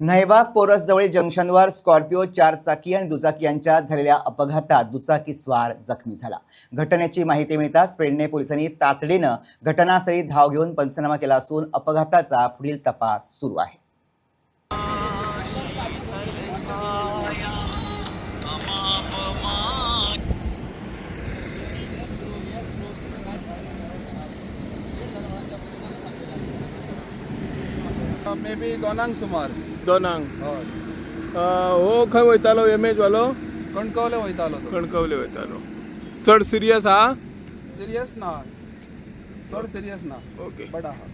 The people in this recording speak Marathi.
नैबाग पोरसजवळील जंक्शनवर स्कॉर्पिओ चार चाकी आणि दुचाकी यांच्यात झालेल्या अपघातात दुचाकी स्वार जखमी झाला. घटनेची माहिती मिळताच पेडणे पोलिसांनी तातडीनं घटनास्थळी धाव घेऊन पंचनामा केला असून अपघाताचा पुढील तपास सुरू आहे. मे बी दोनांक सुमार. दोनांक हय. हो खंय वयतालो एम एच वालो? कणकवले वयतालो तो. कणकवले वयतालो. चड सिरियस आहा सिरियस ना. चड सिरियस ना. ओके बट आहा